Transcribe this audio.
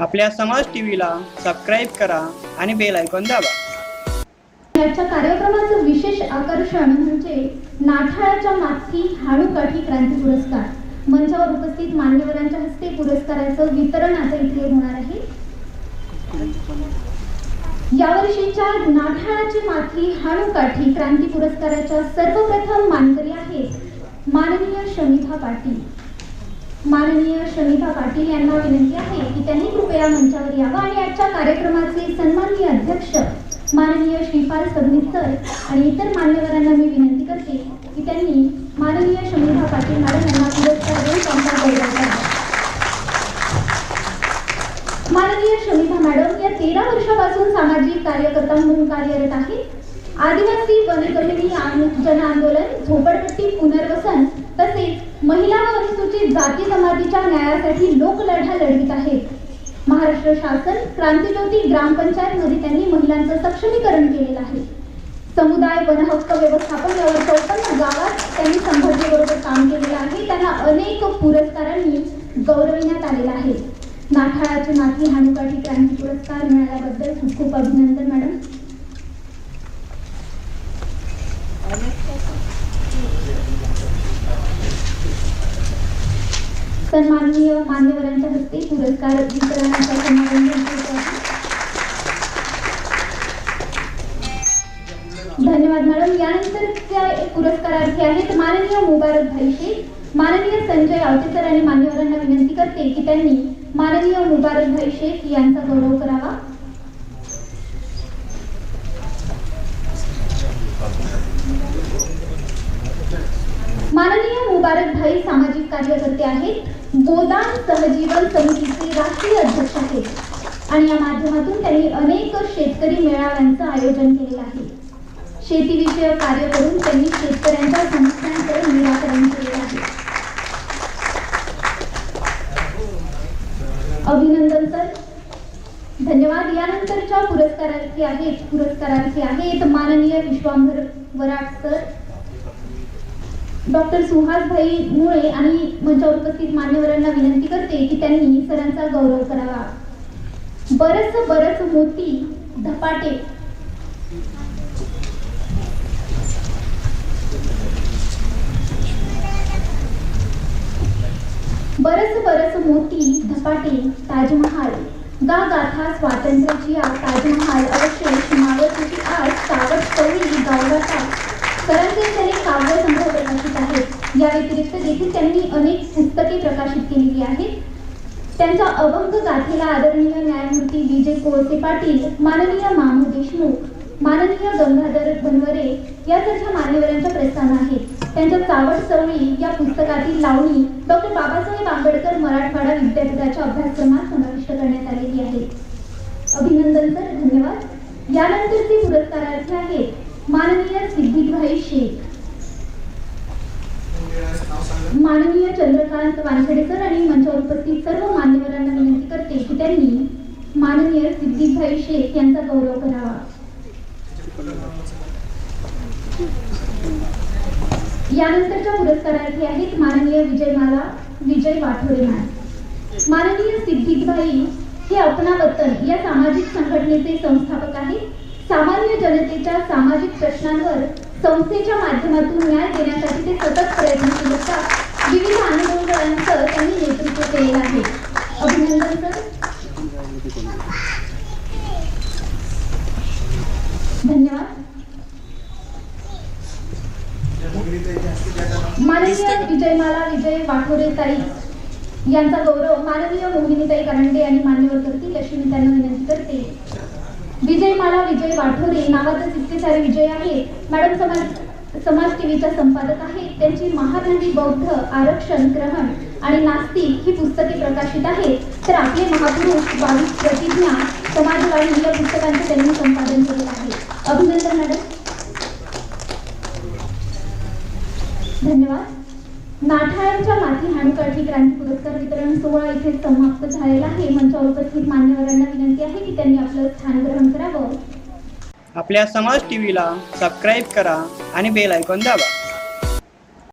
आपल्या समाज टीव्हीला सबस्क्राईब करा आणि बेल आयकॉन दाबा. याच्या कार्यक्रमाचं विशेष आकर्षण म्हणजे नाठाळाच्या माथी हाणूकाठी क्रांती पुरस्कार. मंचावर उपस्थित मान्यवरांच्या हस्ते पुरस्काराचं वितरण आता इथे होणार आहे. यावर्षीच्या नाठाळाची माथी हाणूकाठी क्रांती पुरस्काराच्या सर्वप्रथम मानकरी आहेत माननीय शमिता पाटील. माननीय शमिता पाटील यांना विनंती आहे की त्यांनी कृपया मंचावर यावं आणि आजच्या कार्यक्रमाचे सन्माननीय अध्यक्ष माननीय श्रीपाल सबनीस सर आणि इतर मान्यवरांना मी विनंती करते की त्यांनी माननीय शमिता पाटील मॅडम यांना पुरस्कार देऊन त्यांचा गौरव करावा. माननीय शमिता मॅडम या तेरा वर्षापासून सामाजिक कार्यकर्ता म्हणून कार्यरत आहे आदिवासी वनकमिनी जन आंदोलन झोपडपट्टी पुनर्वसन तसेच महिला व अनुसूचित जाती जमातीच्या न्यायासाठी लोकलढा लढवित आहेत महाराष्ट्र शासन क्रांतीज्योती ग्रामपंचायतमध्ये त्यांनी महिलांचं सक्षमीकरण केलेलं आहे. समुदाय वनहक्क व्यवस्थापन यावर चौपन्न गावात त्यांनी संघटनेबरोबर काम केलेलं आहे. त्यांना अनेक पुरस्कारांनी गौरविण्यात आलेलं आहे. नाठाळाची नाती हानुकाठी क्रांती पुरस्कार मिळाल्याबद्दल खूप खूप अभिनंदन मॅडम. सन्माननीय मान्यवरांच्या हस्ते पुरस्कार वितरणाचा समारंभ धन्यवाद मॅडम. यानंतरच्या पुरस्कारार्थी आहेत माननीय मुबारक भाई शेख माननीय संजय आवटेकर आणि मान्यवरांना विनंती करते की त्यांनी माननीय मुबारक भाई शेख यांचा गौरव करावा. माननीय मुबारक भाई सामाजिक कार्यकर्ते आहेत. गोदान सहजीवन समितीचे राष्ट्रीय अध्यक्ष आहेत. आणि या माध्यमातून त्यांनी अनेक शेतकरी मेळाव्यांचं आयोजन केलेलं आहे. शेतीविषयक कार्य करून त्यांनी शेतकऱ्यांच्या समस्यांकडे निराकरण केले आहे. अभिनंदन सर. धन्यवाद. यानंतरच्या पुरस्कारार्थी आहेत पुरस्कारार्थी आहेत माननीय विश्वांभर वराट सर. डॉक्टर सुहासभाई मुळे आणि मंचावर उपस्थित मान्यवरांना विनंती करते की त्यांनी सरांचा गौरव करावा. बरस बरस मोती धपाटे. बरस बरस मोती धपाटे ताजमहाल. गा गाथा स्वातंत्र्याची आज ताजमहाल. अवशेष मावतीची आज सावध कवळी गावगाथा सरांचे त्यांनी काव्य संग्रह प्रकाशित आहेत या व्यतिरिक्त देखील त्यांनी अनेक पुस्तके प्रकाशित केलेली आहेत. त्यांचा अभंग गाथेला आदरणीय न्यायमूर्ती विजय कोळसे पाटील माननीय मामू देशमुख माननीय गंगाधर बनवरे यासारख्या मान्यवरांच्या प्रस्थान आहेत त्यांच्या चावट चवळी या पुस्तकातील लावणी डॉक्टर बाबासाहेब आंबेडकर मराठवाडा विद्यापीठाच्या अभ्यासक्रमात समाविष्ट करण्यात आलेली आहे. अभिनंदन सर धन्यवाद. यानंतरचे पुरस्कारार्थी आहेत माननीय सिद्धिकभाई शेख. माननीय चंद्रकांत वानखेडे सर आणि मंचावर उपस्थित सर्व मान्यवरांना विनंती करते की त्यांनी माननीय सिद्धिकभाई शेख यांचा गौरव करावा. यानंतरच्या पुरस्कारार्थी आहेत माननीय विजय माला विजय वाठोरे मॅम. माननीय सिद्धिकभाई हे अपना वतन या सामाजिक संघटनेचे संस्थापक आहेत. सामान्य जनतेच्या सामाजिक प्रश्नांवर संस्थेच्या माध्यमातून न्याय देण्यासाठी ते सतत प्रयत्नशील असतात. विविध आंदोलनांचं त्यांनी नेतृत्व केलेलं आहे. अभिनंदन सर. धन्यवाद. माननीय विजयमाला विजय वाठोरे ताई यांचा गौरव माननीय मोहिनीताई करंडे आणि मान्यवर करतील अशी मी त्यांना विनंती करते. विजय मला विजय वाठोरे नावाचा इतके सारे विजय आहे. मॅडम समाज समाज टीव्हीच्या संपादक आहेत त्यांची महाराणी बौद्ध आरक्षण ग्रहण आणि नास्तिक ही पुस्तके प्रकाशित आहेत तर आपले महापुरुष बावीस प्रतिज्ञा समाजवाणी या पुस्तकांचे त्यांनी संपादन केले आहे. अभिनंदन मॅडम. धन्यवाद. नाठाळांच्या माती हाणूकाठी क्रांती पुरस्कार वितरण सोहळा इथे समाप्त झालेला आहे. मंचावर उपस्थित मान्यवरांना विनंती आहे की त्यांनी आपलं स्थान ग्रहण करावं. आपल्या समाज टीव्हीला सबस्क्राईब करा आणि बेल ऐकून दाबा.